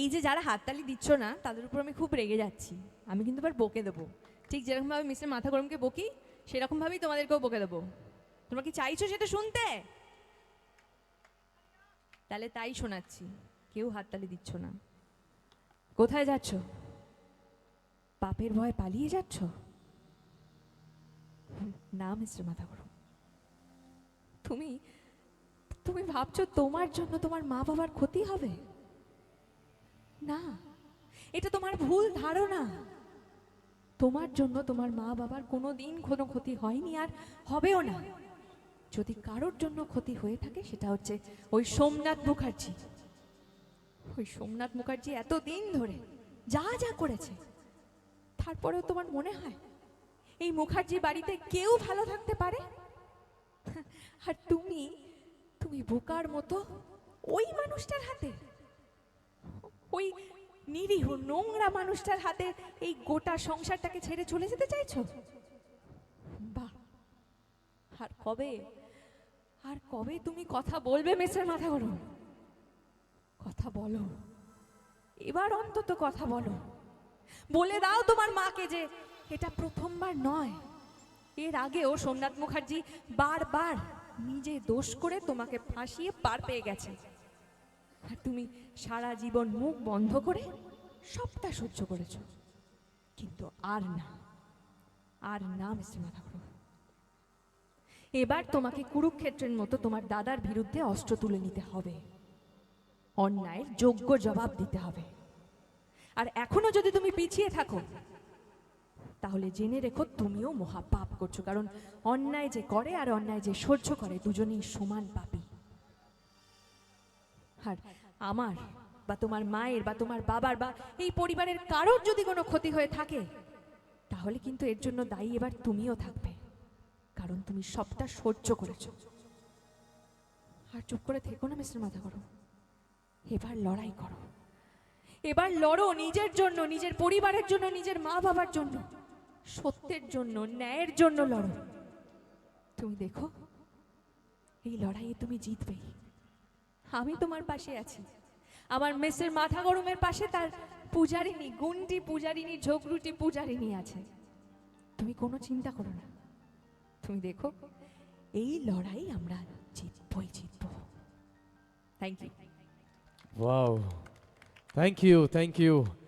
এই যে যারা হাততালি দিচ্ছ না, তাদের উপর আমি খুব রেগে যাচ্ছি। আমি কিন্তু এবার বকে দেবো। ঠিক যেরকমভাবে মিস্টার মাথা গরমকে বকি, সেরকমভাবেই তোমাদেরকেও বকে দেবো। তোমরা কি চাইছো সেটা শুনতে? তাহলে তাই শোনাচ্ছি। কেউ হাততালি দিচ্ছ না। কোথায় যাচ্ছ? পাপের ভয় পালিয়ে যাচ্ছ? না, মিস্টার মাথা গরম তুমি তুমি ভাবছ তোমার জন্য তোমার মা বাবার ক্ষতি হবে? না, এটা তোমার ভুল ধারণা। তোমার জন্য তোমার মা বাবার কোনো দিন কোনো ক্ষতি হয়নি আর হবেও না। যদি কারোর জন্য ক্ষতি হয়ে থাকে, সেটা হচ্ছে ওই সোমনাথ মুখার্জি। ওই সোমনাথ মুখার্জি এত দিন ধরে যা যা করেছে, তারপরেও তোমার মনে হয় এই মুখার্জি বাড়িতে কেউ ভালো থাকতে পারে? আর তুমি তুমি বোকার মতো ওই মানুষটার হাতে ওই নিরীহ নোংরা মানুষটার হাতে এই গোটা সংসারটাকে ছেড়ে চলে যেতে চাইছো? আর কবে? আর কবে তুমি কথা বলবে মেসের মাথা গরম? কথা বলো। এবার অন্তত কথা বলো। বলে দাও তোমার মাকে যে এটা প্রথমবার নয়। এর আগেও সোমনাথ মুখার্জি বারবার নিজে দোষ করে তোমাকে ফাঁসিয়ে পার পেয়ে গেছে। আর তুমি সারা জীবন মুখ বন্ধ করে সবটা সহ্য করেছ। কিন্তু আর না আর না, মিস্টার মাথাগুলো এবার তোমাকে কুরুক্ষেত্রের মতো তোমার দাদার বিরুদ্ধে অস্ত্র তুলে নিতে হবে। অন্যায়ের যোগ্য জবাব দিতে হবে। আর এখনও যদি তুমি পিছিয়ে থাকো, তাহলে জেনে রেখো তুমিও মহা পাপ করছ, কারণ অন্যায় যে করে আর অন্যায় যে সহ্য করে দুজনেই সমান পাপী। আর আমার বা তোমার মায়ের বা তোমার বাবার বা এই পরিবারের কারোর যদি কোনো ক্ষতি হয়ে থাকে, তাহলে কিন্তু এর জন্য দায়ী এবার তুমিও থাকবে। কারণ তুমি সবটা সহ্য করেছ। আর চুপ করে থেকো না, মিস্টার মাথা করো এবার লড়াই করো। এবার লড়ো নিজের জন্য, নিজের পরিবারের জন্য, নিজের মা বাবার জন্য। সত্যের জন্য, ন্যায়ের জন্য লড়ো। তুমি দেখো, এই লড়াইয়ে তুমি জিতবেই। আমি তোমার পাশে আছি। আমার মেসের মাথা গরমের পাশে তার পূজারিনী গুন্ডি পূজারিনী ঝগড়ুটি পূজারিনী আছে। তুমি কোনো চিন্তা করো না। তুমি দেখো, এই লড়াই আমরা জিতবই জিতব। Thank you wow thank you thank you.